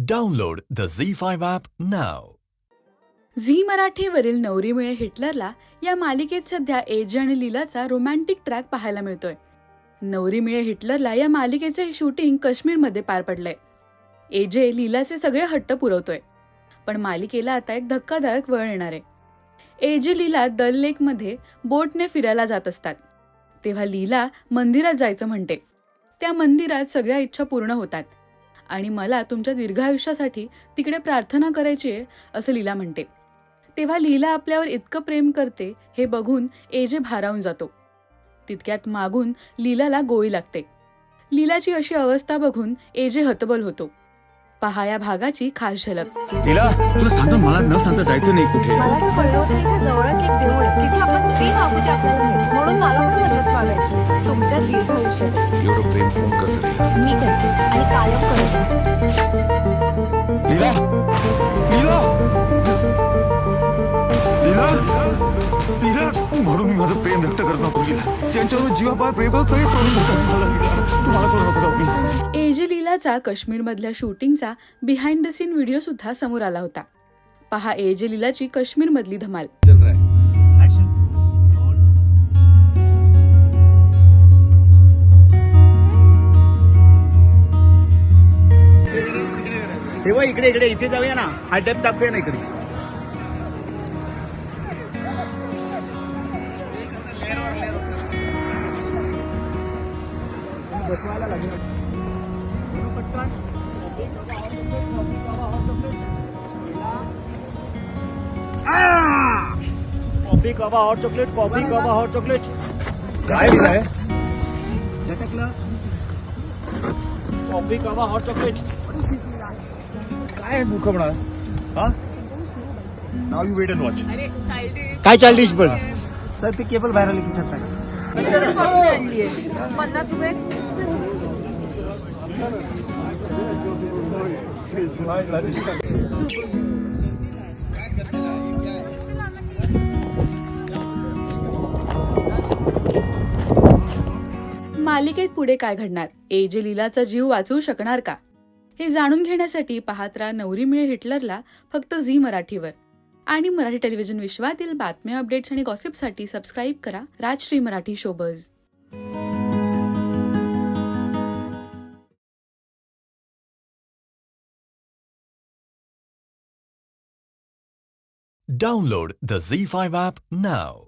Download the Z5 app नाव Zee मराठीवरील नवरी मिळे हिटलरला या मालिकेत सध्या एजे आणि लीलाचा रोमॅन्टिक ट्रॅक पाहायला मिळतोय. नवरी मिळे हिटलरला या मालिकेचे शूटिंग काश्मीरमध्ये पार पडलंय. एजे लीलाचे सगळे हट्ट पुरवतोय. पण मालिकेला आता एक धक्कादायक वळ येणार आहे. एजे लीला दल लेकमध्ये बोटने फिरायला जात असतात. तेव्हा लीला मंदिरात जायचं म्हणते. त्या मंदिरात सगळ्या इच्छा पूर्ण होतात. आणि मला तुमच्या दीर्घायुष्यासाठी तिकडे प्रार्थना करायची आहे असं लीला म्हणते. तेव्हा लीला आपल्यावर इतकं प्रेम करते हे बघून एजे भारावून जातो. तितक्यात मागून लीलाला गोळी लागते. लीलाची अशी अवस्था बघून एजे हतबल होतो. पहा या भागाची खास झलक. तिला तुला सांगतो मला न सांगता जायचं नाही कुठे. मला असं कळलं होतं इथे जवळच एक देऊळ आहे. तिथे आपण फी मागू ते आपल्याला म्हणून मला पण मदत मागायची तुमच्या दीर्घ आयुष्यासाठी. एवढं प्रेम कोण करतं? मी करते आणि कायम करते. लीला! लीला! लीला! लीला! म्हणून मी माझं प्रेम व्यक्त करत नको लीला. ज्यांच्यावर जीवापार प्रेम सगळे सोडून देतात मला लीला. तू मला सोडू नको जाऊ प्लीज एजे लीलाचा काश्मीरमधल्या शूटिंगचा बिहाइंड द सीन व्हिडिओ सुद्धा समोर आला होता. पहा एजे लीलाची काश्मीरमधली धमाल. चल रहा है इकडे इकडे इथे जाऊया ना. हा डेप दाखवूया ना इकडे. कॉफी कवा हॉट चॉकलेट कॉफी कवा हॉट चॉकलेट? काय काय झटकलं कॉफी कवा हॉट चॉकलेट? काय मुखमणार हा? नाव यू वेट अँड वॉच काय चाललीस पण सर ते केबल बाहेर आली की सर पन्नास रुपये? मालिकेत पुढे काय घडणार? एजे लीलाचा जीव वाचवू शकणार का? हे जाणून घेण्यासाठी पाहत राहा नवरी मिळे हिटलरला फक्त झी मराठीवर आणि मराठी टेलिव्हिजन विश्वातील बातम्या अपडेट्स आणि गॉसिपसाठी सबस्क्राईब करा Rajshri Marathi showbuzz Download the Z5 app now.